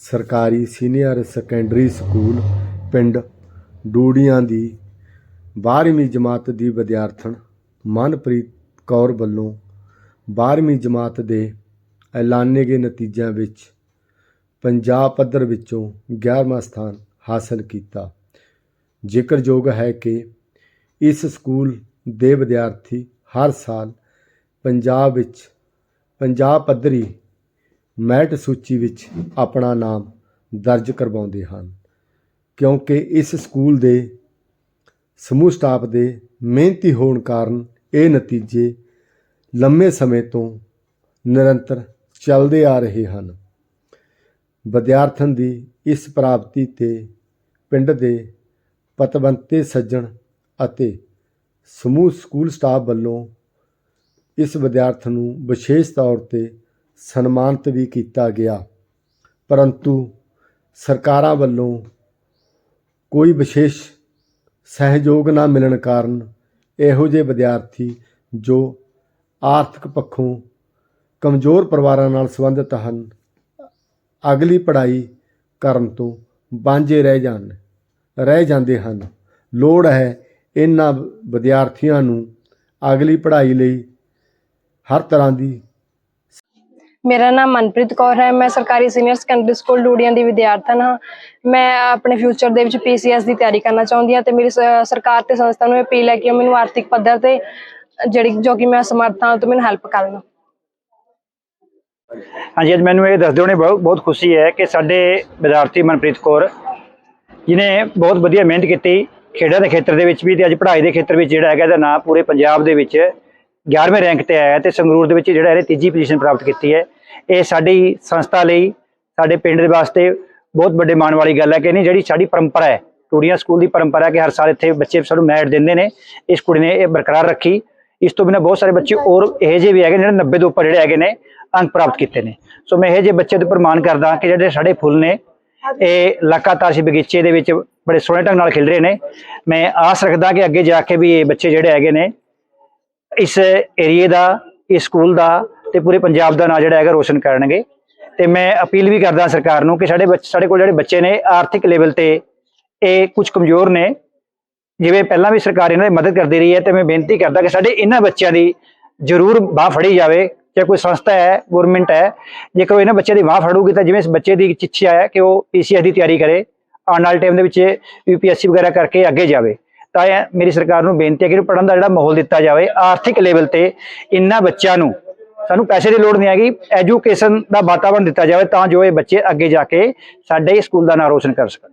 ਸਰਕਾਰੀ senior secondary school ਪਿੰਡ ਡੂੜੀਆਂ ਦੀ 12ਵੀਂ ਜਮਾਤ ਦੀ ਵਿਦਿਆਰਥਣ ਮਨਪ੍ਰੀਤ ਕੌਰ ਵੱਲੋਂ 12ਵੀਂ ਜਮਾਤ ਦੇ ਐਲਾਨੇ ਗਏ ਨਤੀਜਿਆਂ ਵਿੱਚ ਪੰਜਾਬ ਪੱਧਰ ਵਿੱਚੋਂ 11ਵਾਂ ਸਥਾਨ ਹਾਸਲ ਕੀਤਾ। ਜ਼ਿਕਰਯੋਗ ਹੈ ਕਿ ਇਸ ਸਕੂਲ ਦੇ ਵਿਦਿਆਰਥੀ ਹਰ ਸਾਲ ਪੰਜਾਬ ਵਿੱਚ ਪੰਜਾਬ ਪੱਧਰੀ ਮੈਰਿਟ ਸੂਚੀ ਵਿੱਚ ਆਪਣਾ ਨਾਮ ਦਰਜ ਕਰਵਾਉਂਦੇ ਹਨ, ਕਿਉਂਕਿ ਇਸ ਸਕੂਲ ਦੇ ਸਮੂਹ ਸਟਾਫ ਦੇ ਮਿਹਨਤੀ ਹੋਣ ਕਾਰਨ ਇਹ ਨਤੀਜੇ ਲੰਮੇ ਸਮੇਂ ਤੋਂ ਨਿਰੰਤਰ ਚੱਲਦੇ ਆ ਰਹੇ ਹਨ। ਵਿਦਿਆਰਥਣ ਦੀ ਇਸ ਪ੍ਰਾਪਤੀ ਤੇ ਪਿੰਡ ਦੇ ਪਤਵੰਤੇ ਸੱਜਣ ਅਤੇ ਸਮੂਹ ਸਕੂਲ ਸਟਾਫ ਵੱਲੋਂ ਇਸ ਵਿਦਿਆਰਥਣ ਨੂੰ ਵਿਸ਼ੇਸ਼ ਤੌਰ ਤੇ ਸਨਮਾਨਿਤ ਵੀ ਕੀਤਾ ਗਿਆ। ਪਰੰਤੂ ਸਰਕਾਰਾਂ ਵੱਲੋਂ ਕੋਈ ਵਿਸ਼ੇਸ਼ ਸਹਿਯੋਗ ਨਾ ਮਿਲਣ ਕਾਰਨ ਇਹੋ ਜਿਹੇ ਵਿਦਿਆਰਥੀ ਜੋ ਆਰਥਿਕ ਪੱਖੋਂ ਕਮਜ਼ੋਰ ਪਰਿਵਾਰਾਂ ਨਾਲ ਸੰਬੰਧਿਤ ਹਨ, ਅਗਲੀ ਪੜ੍ਹਾਈ ਕਰਨ ਤੋਂ ਵਾਂਝੇ ਰਹਿ ਜਾਣ, ਰਹਿ ਜਾਂਦੇ ਹਨ। ਲੋੜ ਹੈ ਇਹਨਾਂ ਵਿਦਿਆਰਥੀਆਂ ਨੂੰ ਅਗਲੀ ਪੜ੍ਹਾਈ ਲਈ ਹਰ ਤਰ੍ਹਾਂ ਦੀ ਮੇਰਾ ਨਾਮ ਮਨਪ੍ਰੀਤ ਕੌਰ ਹੈ, ਮੈਂ ਸਰਕਾਰੀ ਸੀਨੀਅਰ ਸੈਕੰਡਰੀ ਸਕੂਲ ਡੂੜੀਆਂ ਦੀ ਵਿਦਿਆਰਥਣ ਹਾਂ। ਮੈਂ ਆਪਣੇ ਫਿਊਚਰ ਦੇ ਵਿੱਚ ਪੀਸੀਐਸ ਦੀ ਤਿਆਰੀ ਕਰਨਾ ਚਾਹੁੰਦੀ ਹਾਂ ਤੇ ਮੇਰੀ ਸ- ਸਰਕਾਰ ਤੇ ਸੰਸਥਾ ਨੂੰ ਅਪੀਲ ਹੈ ਕਿ ਉਹ ਮੈਨੂੰ ਆਰਥਿਕ ਪੱਧਰ ਤੇ, ਜਿਹੜੀ, ਜੋ ਕਿ ਮੈਂ ਸਮਰਥ ਹਾਂ ਤੇ ਮੈਨੂੰ ਹੈਲਪ ਕਰਨ। ਹਾਂਜੀ, ਅੱਜ ਮੈਨੂੰ ਇਹ ਦੱਸਦੇ ਹੋਣੇ ਬਹੁਤ ਬਹੁਤ ਖੁਸ਼ੀ ਹੈ ਕਿ ਸਾਡੇ ਵਿਦਿਆਰਥੀ ਮਨਪ੍ਰੀਤ ਕੌਰ ਜਿਨੇ ਬਹੁਤ ਵਧੀਆ ਮਿਹਨਤ ਕੀਤੀ ਖੇਡਾਂ ਦੇ ਖੇਤਰ ਦੇ ਵਿੱਚ ਵੀ ਤੇ ਅੱਜ ਪੜ੍ਹਾਈ ਦੇ ਖੇਤਰ ਵਿੱਚ ਜਿਹੜਾ ਹੈਗਾ ਇਹਦਾ ਨਾਂ ਪੂਰੇ ਪੰਜਾਬ ਦੇ ਵਿੱਚ 11ਵੇਂ ਰੈਂਕ ਤੇ ਆਇਆ ਹੈ ਤੇ ਸੰਗਰੂਰ ਦੇ ਵਿੱਚ ਜਿਹੜਾ ਇਹਨੇ ਤੀਜੀ ਪੋਜੀਸ਼ਨ ਪ੍ਰਾਪਤ ਕੀਤੀ ਹੈ। ਇਹ ਸਾਡੀ ਸੰਸਥਾ ਲਈ, ਸਾਡੇ ਪਿੰਡ ਦੇ ਵਾਸਤੇ ਬਹੁਤ ਵੱਡੇ ਮਾਣ ਵਾਲੀ ਗੱਲ ਹੈ ਕਿ ਨਹੀਂ, ਜਿਹੜੀ ਸਾਡੀ ਪਰੰਪਰਾ ਹੈ ਟੂੜੀਆਂ ਸਕੂਲ ਦੀ ਪਰੰਪਰਾ ਹੈ ਕਿ ਹਰ ਸਾਲ ਇੱਥੇ ਬੱਚੇ ਸਾਨੂੰ ਮੈਰਿਟ ਦਿੰਦੇ ਨੇ, ਇਸ ਕੁੜੀ ਨੇ ਇਹ ਬਰਕਰਾਰ ਰੱਖੀ। ਇਸ ਤੋਂ ਬਿਨਾਂ ਬਹੁਤ ਸਾਰੇ ਬੱਚੇ ਹੋਰ ਇਹੋ ਜਿਹੇ ਵੀ ਹੈਗੇ ਨੇ ਜਿਹੜੇ 90 ਤੋਂ ਉੱਪਰ ਜਿਹੜੇ ਹੈਗੇ ਨੇ, ਅੰਕ ਪ੍ਰਾਪਤ ਕੀਤੇ ਨੇ। ਸੋ ਮੈਂ ਇਹੋ ਜਿਹੇ ਬੱਚੇ ਦੇ ਉੱਪਰ ਮਾਣ ਕਰਦਾ ਕਿ ਜਿਹੜੇ ਸਾਡੇ ਫੁੱਲ ਨੇ, ਇਹ ਲਗਾਤਾਰ ਸੀ ਬਗੀਚੇ ਦੇ ਵਿੱਚ ਬੜੇ ਸੋਹਣੇ ਢੰਗ ਨਾਲ ਖਿਲ ਰਹੇ ਨੇ। ਮੈਂ ਆਸ ਰੱਖਦਾ ਕਿ ਅੱਗੇ ਜਾ ਕੇ ਵੀ ਇਹ ਬੱਚੇ ਜਿਹੜੇ ਹੈਗੇ ਨੇ, ਇਸ ਏਰੀਏ ਦਾ, ਇਸ ਸਕੂਲ ਦਾ ਤੇ ਪੂਰੇ ਪੰਜਾਬ ਦਾ ਨਾਂ ਜਿਹੜਾ ਹੈਗਾ ਰੋਸ਼ਨ ਕਰਨਗੇ। ਤੇ ਮੈਂ ਅਪੀਲ ਵੀ ਕਰਦਾ ਸਰਕਾਰ ਨੂੰ ਕਿ ਸਾਡੇ ਬੱਚ- ਸਾਡੇ ਕੋਲ ਜਿਹੜੇ ਬੱਚੇ ਨੇ ਆਰਥਿਕ ਲੈਵਲ ਤੇ ਇਹ ਕੁਝ ਕਮਜ਼ੋਰ ਨੇ, ਜਿਵੇਂ ਪਹਿਲਾਂ ਵੀ ਸਰਕਾਰ ਇਹਨਾਂ ਦੀ ਮਦਦ ਕਰਦੀ ਰਹੀ ਹੈ ਤੇ ਮੈਂ ਬੇਨਤੀ ਕਰਦਾ ਕਿ ਸਾਡੇ ਇਹਨਾਂ ਬੱਚਿਆਂ ਦੀ ਜ਼ਰੂਰ ਬਾਹ ਫੜੀ ਜਾਵੇ ਚਾਹੇ ਕੋਈ ਸੰਸਥਾ ਹੈ ਗਵਰਨਮੈਂਟ ਹੈ, ਜੇਕਰ ਇਹਨਾਂ ਬੱਚਿਆਂ ਦੀ ਬਾਹ ਫੜੂਗੀ ਤਾਂ ਜਿਵੇਂ ਇਸ ਬੱਚੇ ਦੀ ਚਿੱਠੀ ਹੈ ਕਿ ਉਹ ਪੀਸੀਐਸ ਦੀ ਤਿਆਰੀ ਕਰੇ, ਆਉਣ ਵਾਲੇ ਟਾਈਮ ਦੇ ਵਿੱਚ ਯੂਪੀਐਸਸੀ ਵਗੈਰਾ ਕਰਕੇ ਅੱਗੇ ਜਾਵੇ। ਤਾਂ ਇਹ ਮੇਰੀ ਸਰਕਾਰ ਨੂੰ ਬੇਨਤੀ ਹੈ ਕਿ ਇਹਨੂੰ ਪੜ੍ਹਨ ਦਾ ਜਿਹੜਾ ਮਾਹੌਲ ਦਿੱਤਾ ਜਾਵੇ, ਆਰਥਿਕ ਲੈਵਲ ਤੇ ਇਹਨਾਂ ਬੱਚਿਆਂ ਨੂੰ ਸਾਨੂੰ ਪੈਸੇ ਦੀ ਲੋੜ ਨਹੀਂ ਹੈਗੀ। ਐਜੂਕੇਸ਼ਨ ਦਾ ਵਾਤਾਵਰਣ ਦਿੱਤਾ ਜਾਵੇ ਤਾਂ ਜੋ ਇਹ ਬੱਚੇ ਅੱਗੇ ਜਾ ਕੇ ਸਾਡੇ ਸਕੂਲ ਦਾ ਨਾਂ ਰੋਸ਼ਨ ਕਰ ਸਕਣ।